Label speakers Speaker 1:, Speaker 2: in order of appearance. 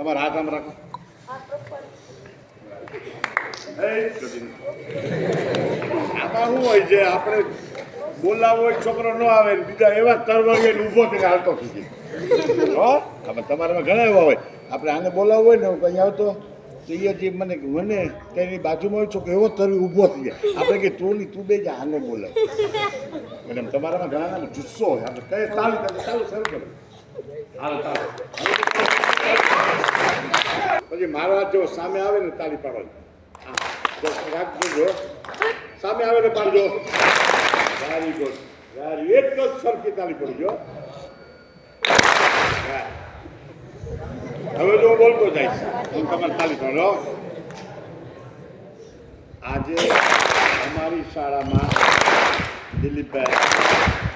Speaker 1: તમારા હાથ કામ રાખો આમાં શું હોય છે? આપણે બોલાવો હોય છોકરો ન આવે ને બીજા એવા તરવરીએ ઊભો થઈને હાલતો થઈ જાય હો? આમાં તમારામાં ઘણા એવા હોય. આપણે આને બોલાવવો હોય ને હું કંઈ આવતો તો એ જે મને મને તેની બાજુમાં હોય છોકરો એવો તરવી ઊભો થઈ જાય આપણે કે તું ની તું બે જ આને બોલાવ. મેડમ તમારામાં ઘણા ગુસ્સો જુસ્સો હોય. આપણે કઈ ચાલુ ચાલુ શરૂ કરો હાલ ચાલો. પછી મારા જો સામે આવે ને તાળી પાડવાની. રાખજો સામે આવે ને પાડજો. વેરી ગુડ વેરી એક જ સરખી તાળી પડજો. હવે જો બોલતો જઈશ હું તમારે તાળી પાડો આજે અમારી શાળામાં દિલીપભાઈ